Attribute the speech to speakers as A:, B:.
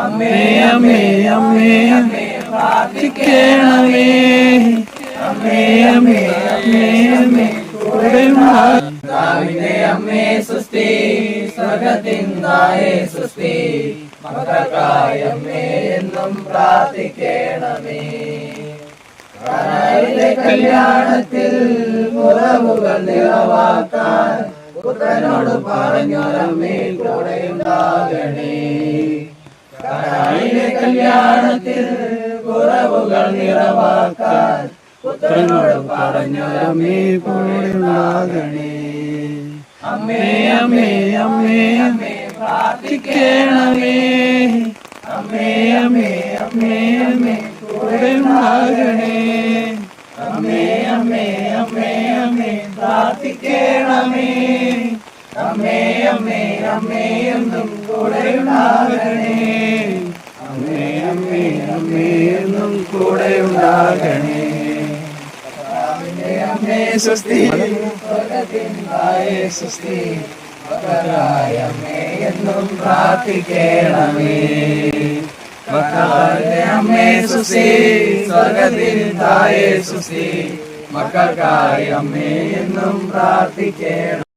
A: അമ്മേ അമ്മേ അമ്മേ പ്രാർത്ഥിക്കണമേ. അമ്മേ അമ്മേ അമ്മേ അമ്മേ കൂടെ മാതാവിന്റെ അമ്മേ സുസ്തി സ്വർഗത്തിന്നായേ സുസ്തി മകൾക്കായ അമ്മേ എന്നും പ്രാർത്ഥിക്കണമേ. കല്യാണത്തിൽ മുറവുകൾ നിറവാക്കാൻ പുത്രനോട് പറഞ്ഞോരമ്മേ കൂടെ കാനായിലെ കല്യാണത്തിൽ കുറവുകൾ നിറവാക്കാൻ പുത്രനോട് പറഞ്ഞൊരമ്മേ കൂടെ ഉണ്ടാകണേ അമ്മേ അമ്മേ അമ്മേ അമ്മേ പ്രാർത്ഥിക്കണമേ. അമ്മേ അമ്മേ അമ്മേ അമ്മേ കൂടെ അമ്മേ അമ്മേ അമ്മേ അമ്മേ പ്രാർത്ഥിക്കണമേ. അമ്മേ അമ്മേ അമ്മേ എന്നും കൂടെ ഉണ്ടാകണേ. അമ്മേ അമ്മേ അമ്മേ എന്നും കൂടെ ഉണ്ടാകണേ. അമ്മേ സ്വസ്തി. മകരായ അമ്മേ എന്നും പ്രാർത്ഥിക്കണമേ. മക്കളുടെ അമ്മേ സുസി സ്വർഗത്തിൽ തായേ സുസി മക്കൾക്കായി അമ്മേ എന്നും പ്രാർത്ഥിക്കണം